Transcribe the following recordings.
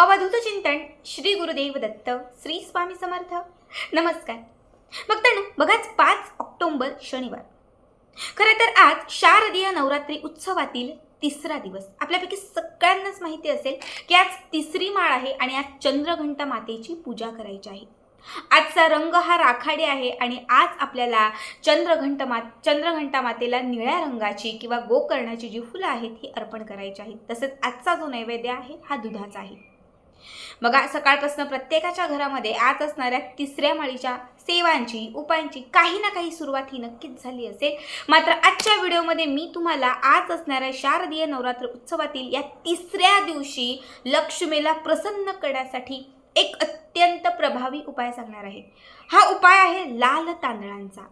अवधूत चिंतन श्री गुरुदेव दत्त श्री स्वामी समर्थ. नमस्कार. बघताना बघाच पाच ऑक्टोंबर शनिवार. खरं तर आज शारदीय नवरात्री उत्सवातील तिसरा दिवस. आपल्यापैकी सगळ्यांनाच माहिती असेल की आज तिसरी माळ आहे आणि आज चंद्रघंटा मातेची पूजा करायची आहे. आजचा रंग हा राखाडी आहे आणि आज आपल्याला चंद्रघंट मा चंद्रघंटा मातेला निळ्या रंगाची किंवा गोकर्णाची जी फुलं आहेत ही अर्पण करायची आहेत तसेच आजचा जो नैवेद्य आहे हा दुधाचा आहे. बघा सकाळपासून प्रत्येकाच्या घरामध्ये आज असणाऱ्या तिसऱ्या माळीच्या सेवांची उपायांची काही ना काही सुरुवात ही नक्कीच झाली असेल. मात्र आजच्या व्हिडिओमध्ये मी तुम्हाला आज असणाऱ्या शारदीय नवरात्र उत्सवातील या तिसऱ्या दिवशी लक्ष्मीला प्रसन्न करण्यासाठी एक अत्यंत प्रभावी उपाय सांगणार आहे. हा उपाय आहे लाल तांदळांचा.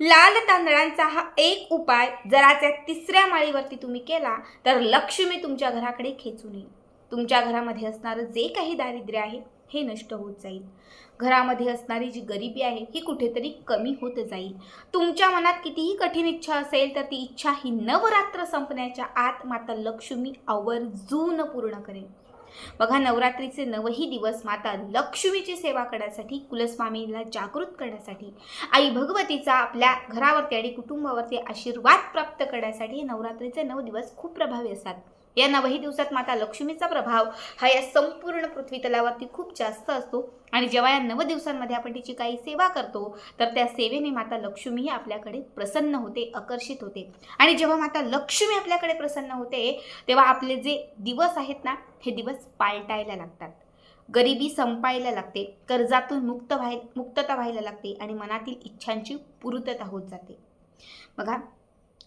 लाल तांदळांचा हा एक उपाय जराच्या तिसऱ्या माळीवरती तुम्ही केला तर लक्ष्मी तुमच्या घराकडे खेचून येईल. तुमच्या घरामध्ये असणारं जे काही दारिद्र्य आहे हे नष्ट होत जाईल. घरामध्ये असणारी जी गरिबी आहे ही कुठेतरी कमी होत जाईल. तुमच्या मनात कितीही कठीण इच्छा असेल तर ती इच्छा ही नवरात्र संपण्याच्या आत माता लक्ष्मी आवर्जून पूर्ण करेल. बघा नवरात्रीचे नवही दिवस माता लक्ष्मीची सेवा करण्यासाठी कुलस्वामीला जागृत करण्यासाठी आई भगवतीचा आपल्या घरावरती आणि कुटुंबावरती आशीर्वाद प्राप्त करण्यासाठी नवरात्रीचे नऊ दिवस खूप प्रभावी असतात. या नवही दिवसात माता लक्ष्मीचा प्रभाव हा या संपूर्ण पृथ्वी तलावरती खूप जास्त असतो. आणि जेव्हा या नव दिवसांमध्ये आपण तिची काही सेवा करतो तर त्या सेवेने माता लक्ष्मी आपल्याकडे प्रसन्न होते आकर्षित होते. आणि जेव्हा माता लक्ष्मी आपल्याकडे प्रसन्न होते तेव्हा आपले जे दिवस आहेत ना हे दिवस पालटायला लागतात. गरिबी संपायला लागते कर्जातून मुक्त व्हाय मुक्तता व्हायला लागते आणि मनातील इच्छांची पूर्तता होत जाते. बघा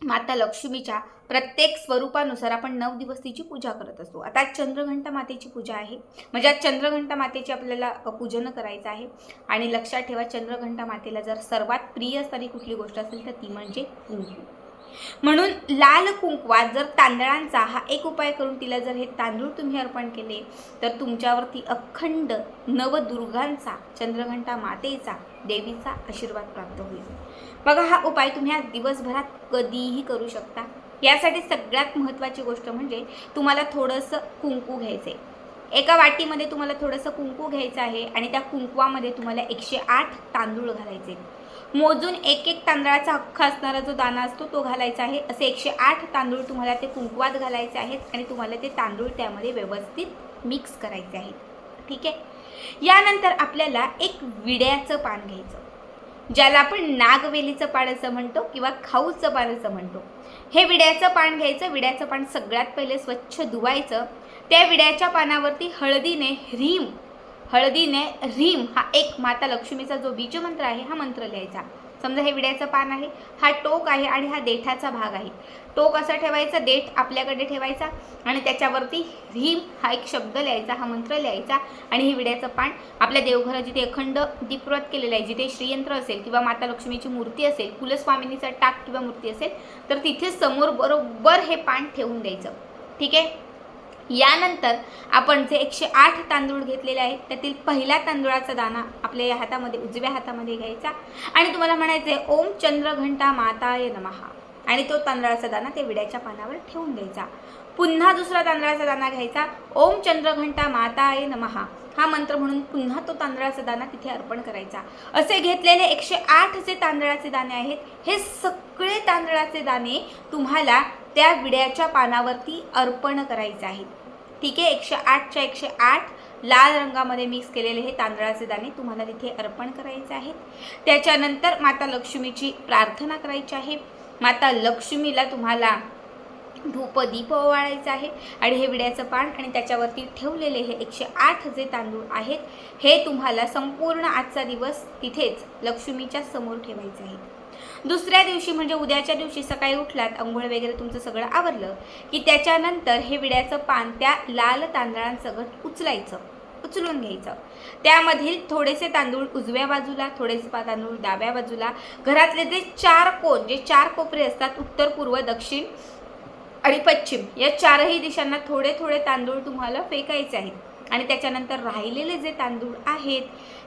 माता लक्ष्मीच्या प्रत्येक स्वरूपानुसार आपण नऊ दिवस तिची पूजा करत असतो. आता आज चंद्रघंटा मातेची पूजा आहे. म्हणजे आज चंद्रघंटा मातेची आपल्याला पूजन करायचं आहे. आणि लक्षात ठेवा चंद्रघंटा मातेला जर सर्वात प्रिय असणारी कुठली गोष्ट असेल तर ती म्हणजे कुंकू. म्हणून लाल कुंकवात जर तांदळांचा हा एक उपाय करून तिला जर हे तांदूळ तुम्ही अर्पण केले तर तुमच्यावरती अखंड नवदुर्गांचा चंद्रघंटा मातेचा देवीचा आशीर्वाद प्राप्त होईल. बघा हा उपाय तुम्ही आज दिवसभरात कधीही करू शकता. यासाठी सगळ्यात महत्त्वाची गोष्ट म्हणजे तुम्हाला थोडंसं कुंकू घ्यायचं आहे एका वाटीमध्ये तुम्हाला थोडंसं कुंकू घ्यायचं आहे आणि त्या कुंकवामध्ये तुम्हाला एकशे आठ तांदूळ घालायचे. मोजून एक एक तांदळाचा अख्खा असणारा जो दाना असतो तो घालायचा आहे. असे एकशे आठ तांदूळ तुम्हाला ते कुंकवात घालायचे आहेत आणि तुम्हाला ते तांदूळ त्यामध्ये व्यवस्थित मिक्स करायचे आहेत. ठीक आहे? यानंतर आपल्याला एक विड्याचं पान घ्यायचं. ज्याला आपण नागवेलीचं पान असं म्हणतो किंवा खाऊचं पान असं म्हणतो. हे विड्याचं पान घ्यायचं विड्याचं पान सगळ्यात पहिले स्वच्छ धुवायचं. त्या विड्याच्या पानावरती हळदीने ह्रीम हळदीने ह्रीम हा एक माता लक्ष्मीचा जो बीजमंत्र आहे हा मंत्र लिहायचा. समजा हे विड्याचं पान आहे हा टोक आहे आणि हा देठाचा भाग आहे. टोक असा ठेवायचा देठ आपल्याकडे ठेवायचा आणि त्याच्यावरती ह्रीम हा एक शब्द लिहायचा हा मंत्र लिहायचा आणि हे विड्याचं पान आपल्या देवघरात जिथे अखंड दीपव्रत केलेलं आहे जिथे श्रीयंत्र असेल किंवा माता लक्ष्मीची मूर्ती असेल कुलस्वामिनीचा टाक किंवा मूर्ती असेल तर तिथे समोर बरोबर हे पान ठेवून द्यायचं. ठीक आहे? यानंतर आपण जे एकशे आठ तांदूळ घेतलेले आहेत त्यातील पहिल्या तांदूळाचा दाना आपल्या या हातामध्ये उजव्या हातामध्ये घ्यायचा. आणि तुम्हाला म्हणायचे ओम चंद्रघंटा माताय नमहा आणि तो तांदळाचा दाना ते विड्याच्या पानावर ठेवून द्यायचा. पुन्हा दुसरा तांदळाचा दाना घ्यायचा ओम चंद्रघंटा माताय नमहा हा मंत्र म्हणून पुन्हा तो तांदळाचा दाना तिथे अर्पण करायचा. असे घेतलेले एकशे आठ जे तांदळाचे दाणे आहेत हे सगळे तांदळाचे दाणे तुम्हाला त्या विड्याच्या पानावरती अर्पण करायचे आहेत. ठीक आहे? एकशे आठच्या एकशे आठ लाल रंगामध्ये मिक्स केलेले हे तांदळाचे दाणे तुम्हाला तिथे अर्पण करायचे आहेत. त्याच्यानंतर माता लक्ष्मीची प्रार्थना करायची आहे. माता लक्ष्मीला तुम्हाला धूप दीप ओवाळायचं आहे आणि हे विड्याचं पान आणि त्याच्यावरती ठेवलेले हे एकशे आठ जे तांदूळ आहेत हे तुम्हाला संपूर्ण आजचा दिवस तिथेच लक्ष्मीच्या समोर ठेवायचे आहे दुसऱ्या दिवशी म्हणजे उद्याच्या दिवशी सकाळी उठलात आंघोळ वगैरे तुमचं सगळं आवरलं की त्याच्यानंतर हे विड्याचं पान त्या लाल तांदळांसगट उचलायचं उचलून घ्यायचं. त्यामधील थोडेसे तांदूळ उजव्या बाजूला थोडेसे तांदूळ डाव्या बाजूला. घरातले जे चार कोण जे चार कोपरे असतात उत्तर पूर्व दक्षिण आणि पश्चिम या चारही दिशांना थोडे थोडे तांदूळ तुम्हाला फेकायचे आहेत. आणि त्याच्यानंतर राहिलेले जे तांदूळ आहेत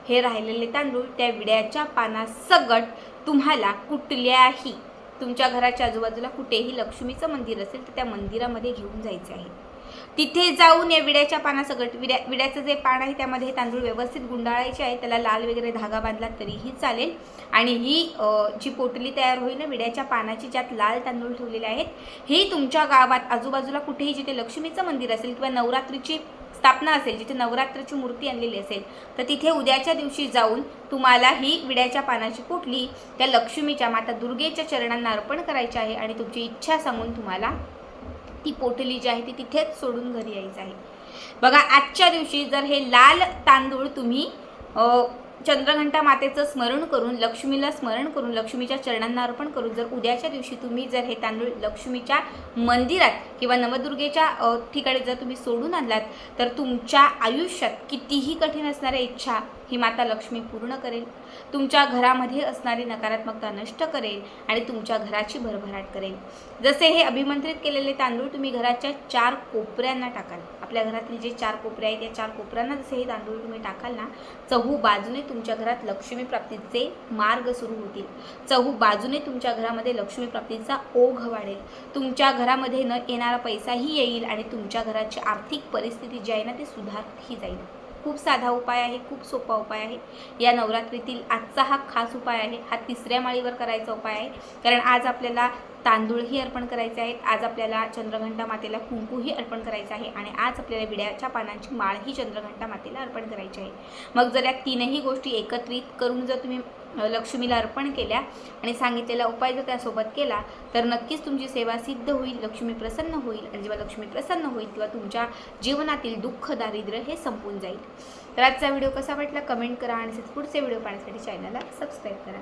हे राहिलेले तांदूळ त्या विड्याच्या पानासगट तुम्हाला कुठल्याही तुमच्या घराच्या आजूबाजूला कुठेही लक्ष्मीचं मंदिर असेल तर त्या मंदिरामध्ये घेऊन जायचे आहे. तिथे जाऊन या विड्याच्या पानासकट विड्या विड्याचं जे पान आहे त्यामध्ये तांदूळ व्यवस्थित गुंडाळायचे आहे त्याला लाल वगैरे धागा बांधला तरीही चालेल. आणि ही जी पोटली तयार होईल ना विड्याच्या पानाची ज्यात लाल तांदूळ ठेवलेले आहेत ही तुमच्या गावात आजूबाजूला कुठेही जिथे लक्ष्मीचं मंदिर असेल किंवा नवरात्रीची स्थापना असेल जिथे नवरात्राची मूर्ती आणलेली असेल तर तिथे उद्याच्या दिवशी जाऊन तुम्हाला ही विड्याच्या पानाची पोटली त्या लक्ष्मीच्या माता दुर्गेच्या चरणांना अर्पण करायची आहे आणि तुमची इच्छा सांगून तुम्हाला ती पोटली जी आहे ती तिथेच सोडून घरी यायचं आहे. बघा आजच्या दिवशी जर हे लाल तांदूळ तुम्ही चंद्रघंटा मातेचं स्मरण करून लक्ष्मीला स्मरण करून लक्ष्मीच्या चरणांना अर्पण करून जर उद्याच्या दिवशी तुम्ही जर हे तांदूळ लक्ष्मीच्या मंदिरात किंवा नवदुर्गेच्या ठिकाणी जर तुम्ही सोडून आणलात तर तुमच्या आयुष्यात कितीही कठीण असणाऱ्या इच्छा ही माता लक्ष्मी पूर्ण करेल. तुमच्या घरामध्ये असणारी नकारात्मकता नष्ट करेल आणि तुमच्या घराची भरभराट करेल. जसे हे अभिमंत्रित केलेले तांदूळ तुम्ही घराच्या चार कोपऱ्यांना टाकाल. आपल्या घरातील जे चार कोपऱ्या आहेत त्या चार कोपऱ्यांना जसे हे तांदूळ तुम्ही टाकाल ना चहू बाजूने तुमच्या घरात लक्ष्मी प्राप्तीचे मार्ग सुरू होतील. चहू बाजूने तुमच्या घरामध्ये लक्ष्मीप्राप्तीचा ओघ वाढेल. तुमच्या घरामध्ये न येणार पैसाही येईल आणि तुमच्या घराची आर्थिक परिस्थिती जी आहे ना ती सुधारही जाईल. खूप साधा उपाय आहे खूप सोपा उपाय आहे. या नवरात्रीतील आजचा हा खास उपाय आहे. हा तिसऱ्या माळीवर करायचा उपाय आहे. कारण आज आपल्याला तांदूळही अर्पण करायचे आहेत. आज आपल्याला चंद्रघंटा मातेला कुंकूही अर्पण करायचं आहे आणि आज आपल्याला विड्याच्या पानांची माळही चंद्रघंटा मातेला अर्पण करायची आहे. मग जर या तीनही गोष्टी एकत्रित करून जर तुम्ही लक्ष्मीला अर्पण केल्या आणि सांगितलेला उपाय जर त्यासोबत केला तर नक्कीच तुमची सेवा सिद्ध होईल लक्ष्मी प्रसन्न होईल आणि जेव्हा लक्ष्मी प्रसन्न होईल तेव्हा तुमच्या जीवनातील दुःख दारिद्र्य हे संपून जाईल. तर आजचा व्हिडिओ कसा वाटला? कमेंट करा आणि पुढचे व्हिडिओ पाहण्यासाठी चॅनलला सबस्क्राईब करा.